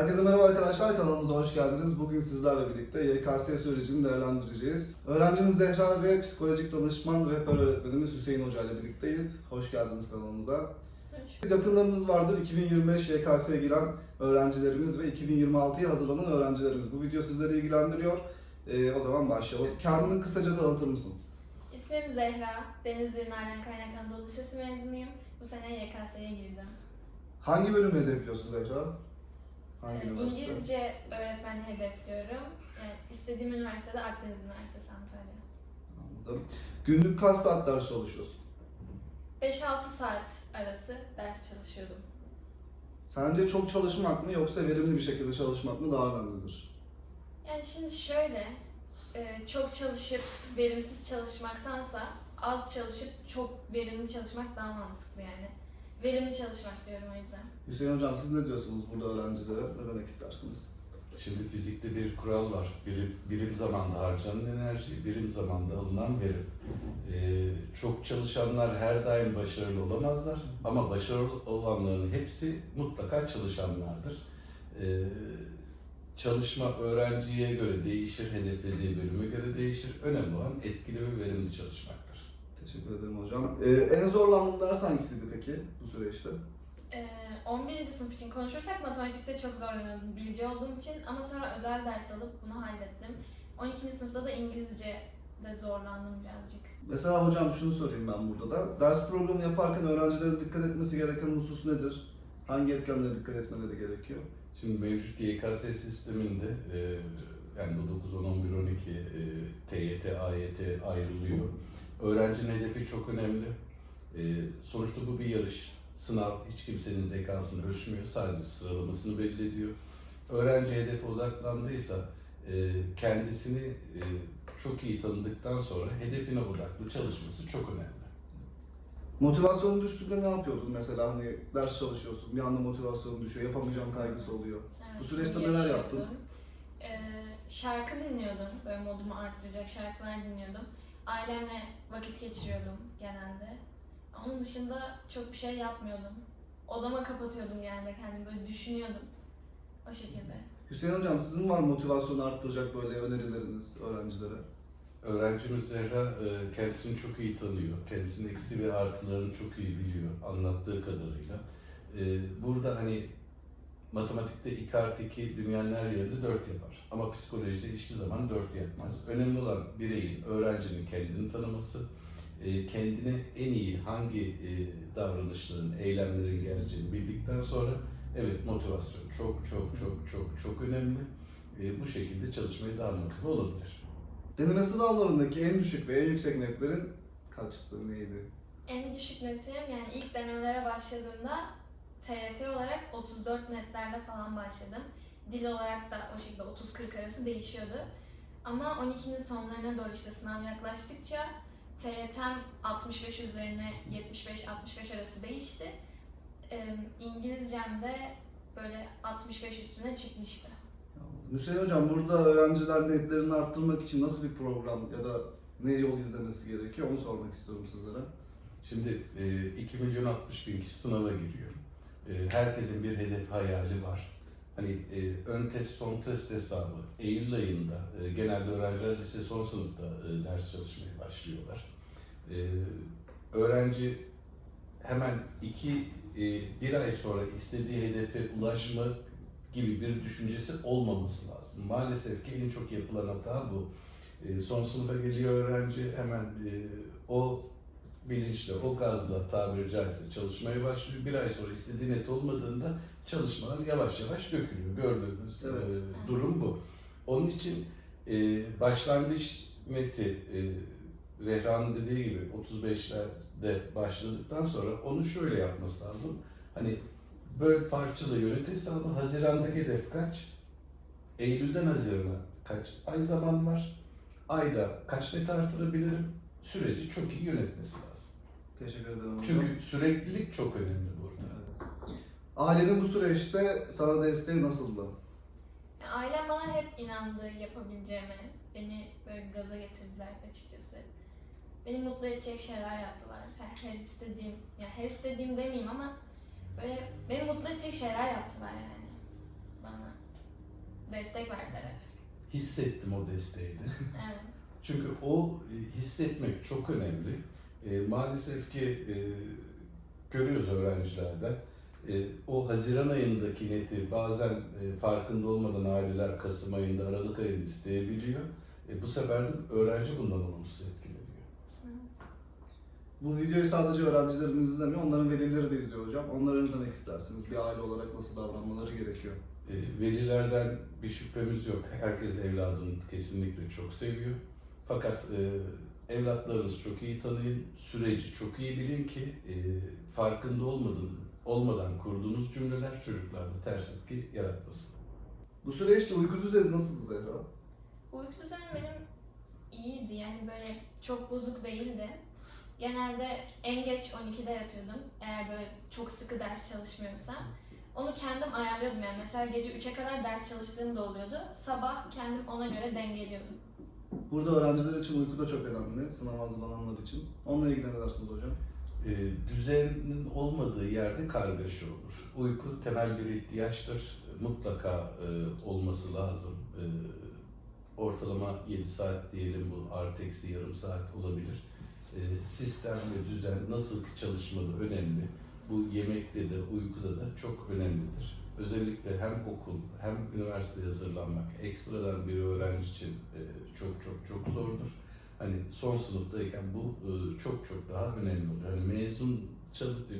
Herkese merhaba arkadaşlar, kanalımıza hoş geldiniz. Bugün sizlerle birlikte YKS sürecini değerlendireceğiz. Öğrencimiz Zehra ve psikolojik danışman rehber öğretmenimiz Hüseyin Hoca ile birlikteyiz. Hoş geldiniz kanalımıza. Biz yakınlarınız vardır. 2025 YKS'ye giren öğrencilerimiz ve 2026'ya hazırlanan öğrencilerimiz. Bu video sizleri ilgilendiriyor. Ee, o zaman başlayalım. Kendini kısaca tanıtır mısın? İsmim Zehra. Denizli Nalan Kaynak Anadolu Lisesi mezunuyum. Bu sene YKS'ye girdim. Hangi bölümü hedefliyorsun Zehra? Hangi Ee, üniversite? İngilizce öğretmenliği hedefliyorum. Yani istediğim üniversitede Akdeniz Üniversitesi Antalya. Anladım. Günlük kaç saat ders çalışıyorsun? 5-6 saat arası ders çalışıyordum. Sence çok çalışmak mı yoksa verimli bir şekilde çalışmak mı daha önemlidir? Yani şimdi şöyle, e, çok çalışıp verimsiz çalışmaktansa az çalışıp çok verimli çalışmak daha mantıklı yani. Verimli çalışmak diyorum o yüzden. Hüseyin Hocam siz ne diyorsunuz burada öğrencilere? Ne demek istersiniz? Şimdi fizikte bir kural var. Birim, birim zamanda harcanan enerji, birim zamanda alınan verim. Ee, çok çalışanlar her daim başarılı olamazlar ama başarılı olanların hepsi mutlaka çalışanlardır. Ee, çalışma öğrenciye göre değişir, hedeflediği bölüme göre değişir. Önemli olan etkili ve verimli çalışmaktır. Teşekkür ederim hocam. Ee, en zorlandığın ders hangisiydi peki bu süreçte? Ee, 11. sınıf için konuşursak matematikte çok zorlanıyordum bilgi olduğum için ama sonra özel ders alıp bunu hallettim. 12. sınıfta da İngilizce de zorlandım birazcık. Mesela hocam şunu sorayım ben burada da. Ders programı yaparken öğrencilerin dikkat etmesi gereken husus nedir? Hangi etkenlere dikkat etmeleri gerekiyor? Şimdi mevcut YKS sisteminde e, yani bu 9, 10, 11, 12 e, TYT, AYT ayrılıyor. Öğrencinin hedefi çok önemli. E, sonuçta bu bir yarış. Sınav hiç kimsenin zekasını ölçmüyor. Sadece sıralamasını belli ediyor. Öğrenci hedefe odaklandıysa e, kendisini e, çok iyi tanıdıktan sonra hedefine odaklı çalışması çok önemli. Motivasyonun düştüğünde ne yapıyordun mesela hani ders çalışıyorsun bir anda motivasyonun düşüyor yapamayacağım kaygısı oluyor. Evet, Bu süreçte neler yaptın? Ee, şarkı dinliyordum. Böyle modumu arttıracak şarkılar dinliyordum. Ailemle vakit geçiriyordum genelde. Onun dışında çok bir şey yapmıyordum. Odama kapatıyordum genelde kendimi böyle düşünüyordum. O şekilde. Hüseyin hocam sizin var mı motivasyonu arttıracak böyle önerileriniz öğrencilere? Öğrencimiz Zehra e, kendisini çok iyi tanıyor. Kendisinin eksi ve artılarını çok iyi biliyor anlattığı kadarıyla. E, Burada hani matematikte 2 artı 2 dünyanın her yerinde 4 yapar. Ama psikolojide hiçbir zaman 4 yapmaz. Önemli olan bireyin, öğrencinin kendini tanıması, e, kendine en iyi hangi e, davranışların, eylemlerin geleceğini bildikten sonra evet motivasyon çok çok çok çok çok önemli. E, Bu şekilde çalışmaya daha motive olabilir. Deneme sınavlarındaki en düşük ve en yüksek netlerin kaçtı neydi? En düşük netim yani ilk denemelere başladığımda TYT 34 netlerle falan başladım. Dil olarak da o şekilde 30-40 arası değişiyordu. Ama 12'nin sonlarına doğru işte sınav yaklaştıkça TYT'm 65 üzerine 75-65 arası değişti. İngilizcem de böyle 65 üstüne çıkmıştı. Hüseyin hocam burada öğrenciler netlerini arttırmak için nasıl bir program ya da ne yol izlemesi gerekiyor onu sormak istiyorum sizlere. Şimdi e, 2 milyon 60 bin kişi sınava giriyor. E, herkesin bir hedef hayali var. Hani e, ön test son test hesabı Eylül ayında e, genelde öğrenciler lise son sınıfta e, ders çalışmaya başlıyorlar. E, öğrenci hemen iki e, bir ay sonra istediği hedefe ulaşma gibi bir düşüncesi olmaması lazım. Maalesef ki en çok yapılan hata bu. E, son sınıfa geliyor öğrenci hemen e, o bilinçle, o gazla tabiri caizse çalışmaya başlıyor. Bir ay sonra istediği net olmadığında çalışmalar yavaş yavaş dökülüyor. Gördüğümüz Evet. e, durum bu. Onun için e, başlangıç neti e, Zehra'nın dediği gibi 35'lerde başladıktan sonra onu şöyle yapması lazım. Hani böyle parçalı yönet hesabı Haziran'daki hedef kaç? Eylül'den Haziran'a kaç ay zaman var? Ayda kaç net artırabilirim? Süreci çok iyi yönetmesi lazım. Teşekkür ederim hocam. Çünkü süreklilik çok önemli burada. Ailenin bu süreçte sana desteği nasıldı? Ailem bana hep inandı yapabileceğime. Beni böyle gaza getirdiler açıkçası. Beni mutlu edecek şeyler yaptılar. Her, her istediğim, ya her istediğim demeyeyim ama böyle beni mutlu edecek şeyler yaptılar yani bana. destek verdiler hep. Hissettim o desteği de. Evet. Çünkü o e, hissetmek çok önemli. E, maalesef ki e, görüyoruz öğrencilerden. E, o Haziran ayındaki neti bazen e, farkında olmadan aileler Kasım ayında, Aralık ayında isteyebiliyor. E, bu sefer de öğrenci bundan olumsuz etkileniyor. Bu videoyu sadece öğrencilerimiz izlemiyor, onların velileri de izliyor hocam. Onlara ne demek istersiniz? Bir aile olarak nasıl davranmaları gerekiyor? E, velilerden bir şüphemiz yok. Herkes evladını kesinlikle çok seviyor. Fakat e, evlatlarınızı çok iyi tanıyın, süreci çok iyi bilin ki e, farkında olmadan, olmadan kurduğunuz cümleler çocuklarda ters etki yaratmasın. Bu süreçte uyku düzeni nasıldı Zehra? Uyku düzenim benim iyiydi yani böyle çok bozuk değildi. Genelde en geç 12'de yatıyordum eğer böyle çok sıkı ders çalışmıyorsam. Onu kendim ayarlıyordum yani mesela gece 3'e kadar ders çalıştığım da oluyordu. Sabah kendim ona göre dengeliyordum. Burada öğrenciler için uyku da çok önemli, sınav hazırlananlar için. Onunla ilgili ne dersiniz hocam? E, düzenin olmadığı yerde kargaşa olur. Uyku temel bir ihtiyaçtır. Mutlaka e, olması lazım. E, ortalama 7 saat diyelim bu artı eksi yarım saat olabilir. E, sistem ve düzen nasıl çalışmalı önemli. Bu yemekte de uykuda da çok önemlidir. Özellikle hem okul hem üniversiteye hazırlanmak ekstradan bir öğrenci için e, çok çok çok zordur. Hani son sınıftayken bu e, çok çok daha önemli oluyor. Hani mezun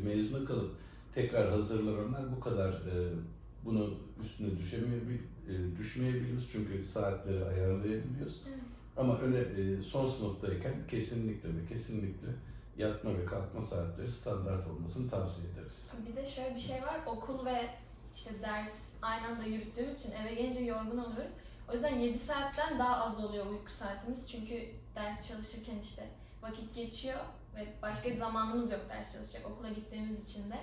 mezuna kalıp tekrar hazırlananlar bu kadar e, bunu üstüne düşemiyor, e, düşmeyebiliyoruz çünkü saatleri ayarlayabiliyoruz. Evet. Ama öyle son sınıftayken kesinlikle ve kesinlikle yatma ve kalkma saatleri standart olmasını tavsiye ederiz. Bir de şöyle bir şey var okul ve işte ders aynı anda yürüttüğümüz için eve gelince yorgun oluyoruz. O yüzden 7 saatten daha az oluyor uyku saatimiz çünkü ders çalışırken işte vakit geçiyor ve başka bir zamanımız yok ders çalışacak okula gittiğimiz için de.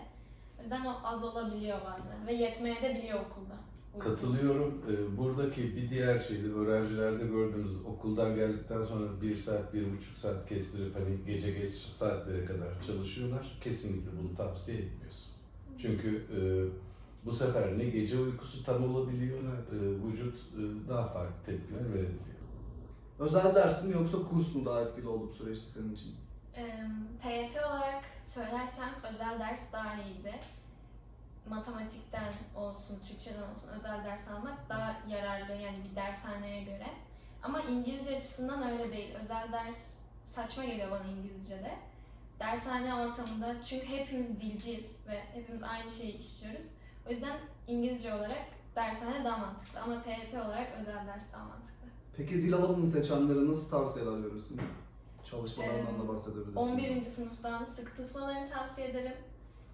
O yüzden o az olabiliyor bazen ve yetmeye de biliyor okulda. uyku. Katılıyorum. E, buradaki bir diğer şey de öğrencilerde gördüğümüz okuldan geldikten sonra bir saat, bir buçuk saat kestirip hani gece geç saatlere kadar çalışıyorlar. Kesinlikle bunu tavsiye etmiyoruz. Çünkü e, bu sefer ne gece uykusu tam olabiliyor, Evet. e, vücut e, daha farklı tepkiler verebiliyor. Özel ders mi yoksa kurs mu daha etkili oldu bu süreçte senin için? Eee, TYT olarak söylersem özel ders daha iyiydi. Matematikten olsun, Türkçeden olsun özel ders almak daha yararlı yani bir dershaneye göre. Ama İngilizce açısından öyle değil. Özel ders saçma geliyor bana İngilizce'de. Dershane ortamında çünkü hepimiz dilciyiz ve hepimiz aynı şeyi işliyoruz. O yüzden İngilizce olarak dershane daha mantıklı ama TYT olarak özel ders daha mantıklı. Peki dil alanını seçenlere nasıl tavsiyeler verirsin? Çalışmalarından Ee, da bahsedebilirsin. 11. sınıftan sıkı tutmalarını tavsiye ederim.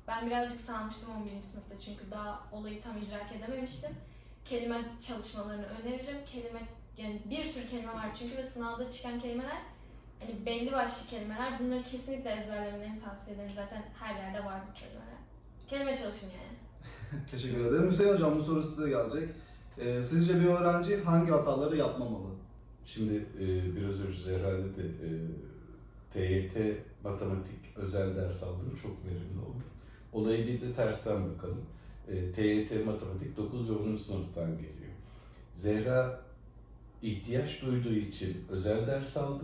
Ben birazcık salmıştım 11. sınıfta çünkü daha olayı tam idrak edememiştim. Kelime çalışmalarını öneririm. Kelime yani bir sürü kelime var çünkü ve sınavda çıkan kelimeler hani belli başlı kelimeler. Bunları kesinlikle ezberlemelerini tavsiye ederim. Zaten her yerde var bu kelimeler. Kelime çalışın yani. Teşekkür ederim. Hüseyin Hocam bu soru size gelecek. Ee, sizce bir öğrenci hangi hataları yapmamalı? Şimdi e, biraz önce Zehra dedi, e, TYT matematik özel ders aldım, çok verimli oldu. Olayı bir de tersten bakalım. E, TYT matematik 9 ve 10. sınıftan geliyor. Zehra ihtiyaç duyduğu için özel ders aldı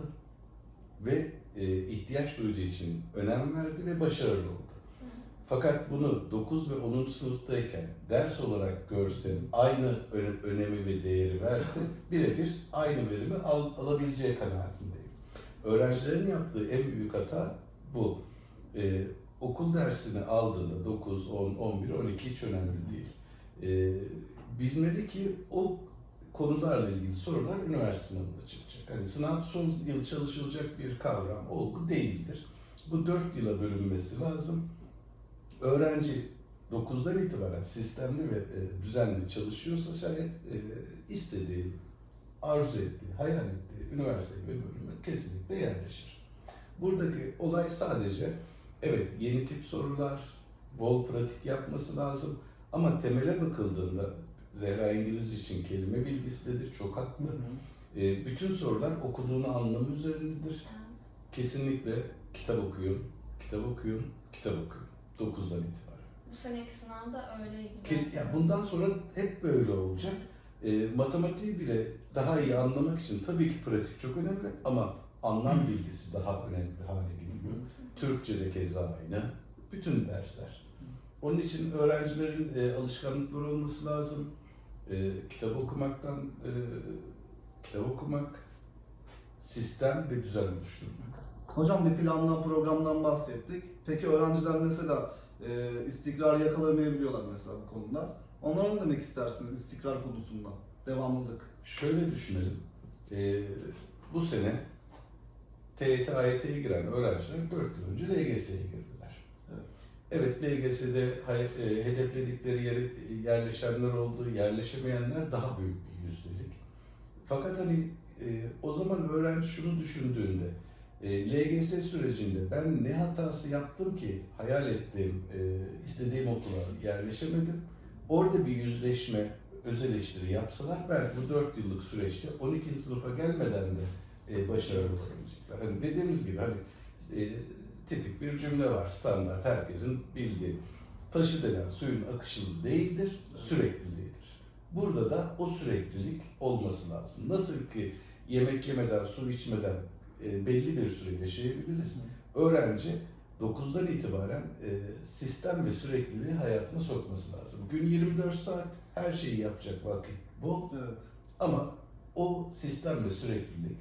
ve e, ihtiyaç duyduğu için önem verdi ve başarılı oldu. Fakat bunu 9 ve 10. sınıftayken ders olarak görsen, aynı öne- önemi ve değeri versin, birebir aynı verimi al- alabileceği kanaatindeyim. Öğrencilerin yaptığı en büyük hata bu. Ee, okul dersini aldığında 9, 10, 11, 12 hiç önemli değil. Ee, bilmeli ki o konularla ilgili sorular üniversite sınavında çıkacak. Hani sınav son yıl çalışılacak bir kavram, olgu değildir. Bu 4 yıla bölünmesi lazım öğrenci 9'dan itibaren sistemli ve e, düzenli çalışıyorsa şayet e, istediği, arzu ettiği, hayal ettiği üniversite ve bölüme kesinlikle yerleşir. Buradaki olay sadece evet yeni tip sorular, bol pratik yapması lazım ama temele bakıldığında Zehra İngilizce için kelime bilgisidir, çok haklı. E, bütün sorular okuduğunu anlamı üzerindedir. Kesinlikle kitap okuyun, kitap okuyun, kitap okuyun. 9'dan itibaren. Bu seneki sınavda öyleydi. Kes, zaten. ya bundan sonra hep böyle olacak. E, matematiği bile daha iyi anlamak için tabii ki pratik çok önemli ama anlam bilgisi daha önemli hale geliyor. Türkçe de keza aynı. Bütün dersler. Onun için öğrencilerin e, alışkanlıkları olması lazım. E, kitap okumaktan, e, kitap okumak, sistem ve düzen oluşturmak. Hocam bir plandan, programdan bahsettik. Peki öğrenciler mesela e, istikrar yakalayamayabiliyorlar mesela bu konuda. Onlara ne demek istersiniz istikrar konusunda? Devamlılık. Şöyle düşünelim. E, bu sene TYT, AYT'ye giren öğrenciler 4 yıl önce LGS'ye girdiler. Evet. Evet, LGS'de e, hedefledikleri yere yerleşenler oldu, yerleşemeyenler daha büyük bir yüzdelik. Fakat hani e, o zaman öğrenci şunu düşündüğünde, e, LGS sürecinde ben ne hatası yaptım ki hayal ettiğim, e, istediğim okula yerleşemedim. Orada bir yüzleşme, öz eleştiri yapsalar belki bu 4 yıllık süreçte 12. sınıfa gelmeden de e, başarılı olabilecekler. Hani dediğimiz gibi hani e, tipik bir cümle var standart herkesin bildiği. Taşı denen suyun akışı değildir, sürekliliğidir. Burada da o süreklilik olması lazım. Nasıl ki yemek yemeden, su içmeden e, belli bir süre yaşayabiliriz. Öğrenci 9'dan itibaren e, sistem ve sürekliliği hayatına sokması lazım. Gün 24 saat her şeyi yapacak vakit bol Evet. ama o sistem ve süreklilik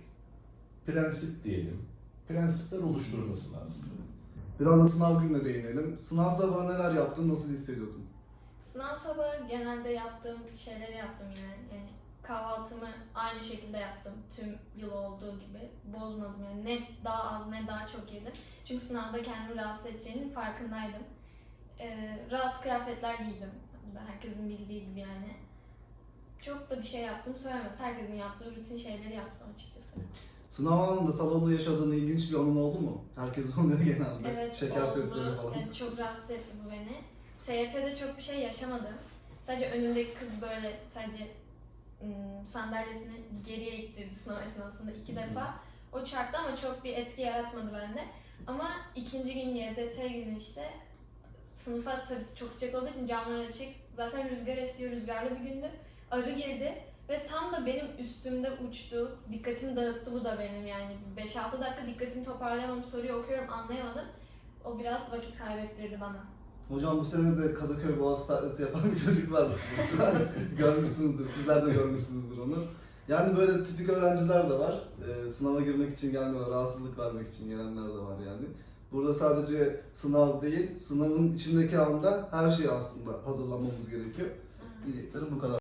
prensip diyelim, prensipler oluşturması lazım. Biraz da sınav gününe değinelim. Sınav sabahı neler yaptın, nasıl hissediyordun? Sınav sabahı genelde yaptığım şeyleri yaptım yine. Yani kahvaltımı aynı şekilde yaptım. Tüm yıl olduğu gibi. Bozmadım yani. Ne daha az ne daha çok yedim. Çünkü sınavda kendimi rahatsız edeceğinin farkındaydım. Ee, rahat kıyafetler giydim. Herkesin bildiği gibi yani. Çok da bir şey yaptım söylemez. Herkesin yaptığı rutin şeyleri yaptım açıkçası. Sınav anında salonda yaşadığın ilginç bir anın oldu mu? Herkes oluyor genelde. Evet Şeker oldu. sesleri falan. Yani çok rahatsız etti bu beni. TYT'de çok bir şey yaşamadım. Sadece önümdeki kız böyle sadece sandalyesini geriye ittirdi sınav esnasında iki defa. O çarptı ama çok bir etki yaratmadı bende. Ama ikinci gün YDT günü işte sınıfa tabii çok sıcak olduğu için camlar açık. Zaten rüzgar esiyor, rüzgarlı bir gündü. Arı girdi ve tam da benim üstümde uçtu. Dikkatimi dağıttı bu da benim yani. 5-6 dakika dikkatimi toparlayamadım, soruyu okuyorum anlayamadım. O biraz vakit kaybettirdi bana. Hocam bu sene de Kadıköy Boğaz taklidi yapan bir çocuk vardı sınıfta. görmüşsünüzdür, sizler de görmüşsünüzdür onu. Yani böyle tipik öğrenciler de var. Ee, sınava girmek için gelmiyorlar, rahatsızlık vermek için gelenler de var yani. Burada sadece sınav değil, sınavın içindeki anda her şey aslında hazırlanmamız gerekiyor. Diyeceklerim bu kadar.